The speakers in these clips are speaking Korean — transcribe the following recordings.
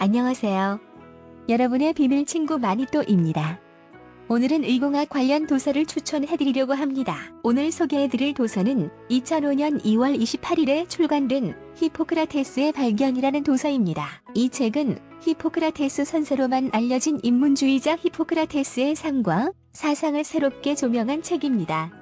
안녕하세요. 여러분의 비밀 친구 마니또입니다. 오늘은 의공학 관련 도서를 추천해드리려고 합니다. 오늘 소개해드릴 도서는 2005년 2월 28일에 출간된 히포크라테스의 발견이라는 도서입니다. 이 책은 히포크라테스 선세로만 알려진 인문주의자 히포크라테스의 삶과 사상을 새롭게 조명한 책입니다.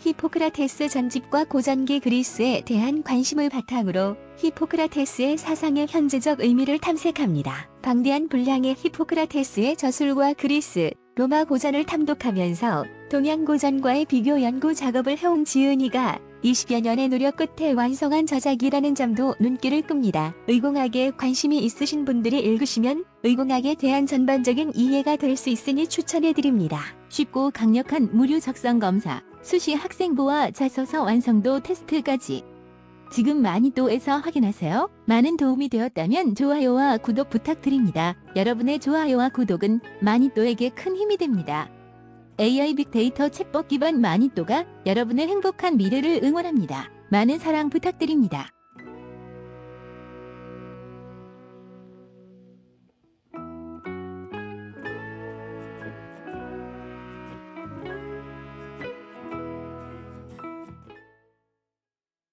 히포크라테스 전집과 고전기 그리스에 대한 관심을 바탕으로 히포크라테스의 사상의 현재적 의미를 탐색합니다. 방대한 분량의 히포크라테스의 저술과 그리스, 로마 고전을 탐독하면서 동양 고전과의 비교 연구 작업을 해온 지은이가 20여 년의 노력 끝에 완성한 저작이라는 점도 눈길을 끕니다. 의공학에 관심이 있으신 분들이 읽으시면 의공학에 대한 전반적인 이해가 될 수 있으니 추천해드립니다. 쉽고 강력한 무료 적성 검사, 수시 학생부와 자소서 완성도 테스트까지. 지금 마니또에서 확인하세요. 많은 도움이 되었다면 좋아요와 구독 부탁드립니다. 여러분의 좋아요와 구독은 마니또에게 큰 힘이 됩니다. AI 빅데이터 챗봇 기반 마니또가 여러분의 행복한 미래를 응원합니다. 많은 사랑 부탁드립니다.